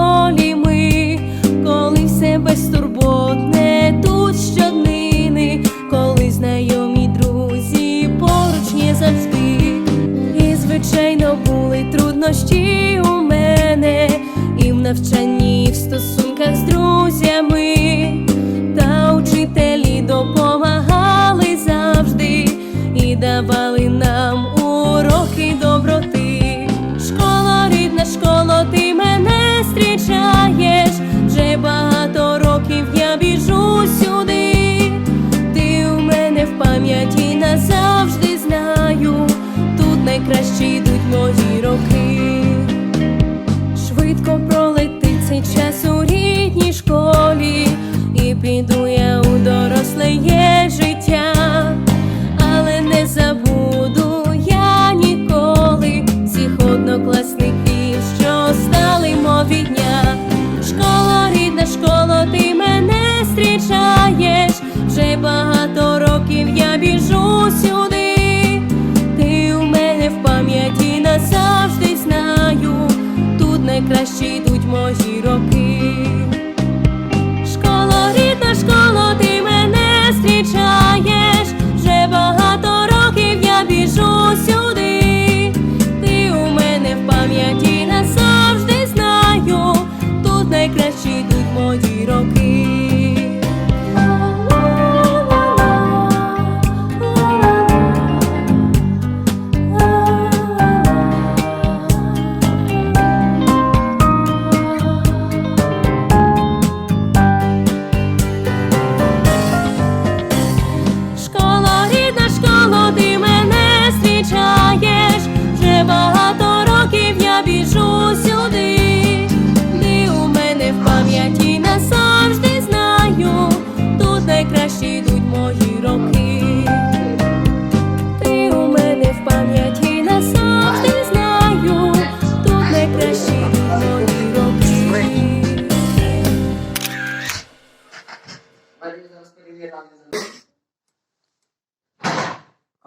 полі ми, коли все безтурботне тут щоднини, коли знайомі друзі поруч не завжди, і звичайно були труднощі у мене, і в навчанні. Йдуть мої роки. Школа, рідна школа, ти мене зустрічаєш. Вже багато років я біжу сюди. Ти у мене в пам'яті назавжди знаю. Тут найкраще йдуть мої роки.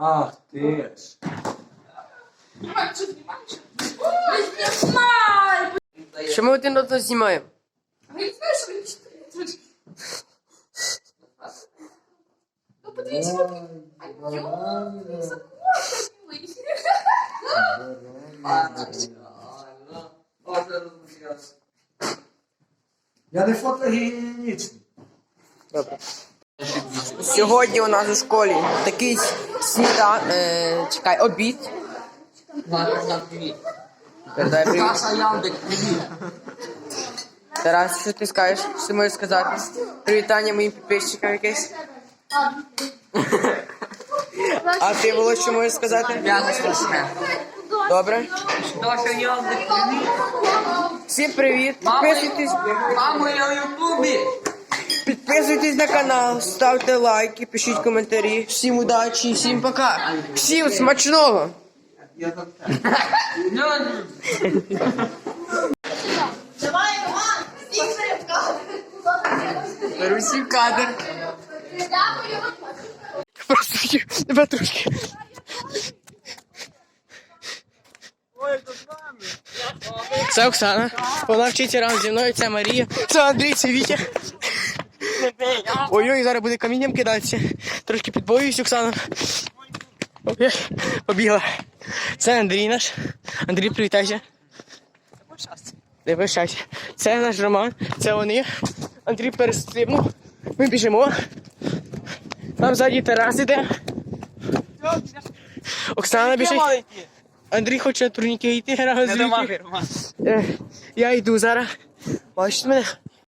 Ах ти ж. Що ми один одного знімаємо? Ну, подивіться, Я не фотогенічний. Сьогодні у нас у школі такий сніда... Е, чекай, обід. Передай привіт. Яндек, привіт. Тарас, що ти скажеш? Що ти можеш сказати? Привітання моїм підписчикам якесь. А ти Володь, що можеш сказати? П'яте страшне. Добре. Привіт. Всім привіт. Мамо, Підписуйтесь, мамо, я в Ютубі. Підписуйтесь на канал, ставте лайки, пишіть коментарі. Всім удачі, всім пока. Всім смачного. Давай, Роман, стій в кадр. Просто тебе трошки. Це Оксана. Вона вчиться разом зі мною, це Марія. Це Андрій, це Вітя. Ой-ой, зараз буде камінням кидатися. Трошки підбоююсь, Оксана. Побігла. Це Андрій наш. Андрій, привітайся. Не прощайся. Це наш Роман, це вони. Андрій перестрибнув. Ми біжимо. Там ззаді Тарас іде. Оксана біжить. Андрій хоче на турніки йти разом з Вітєю. Е, Я йду зараз. Бачите мене?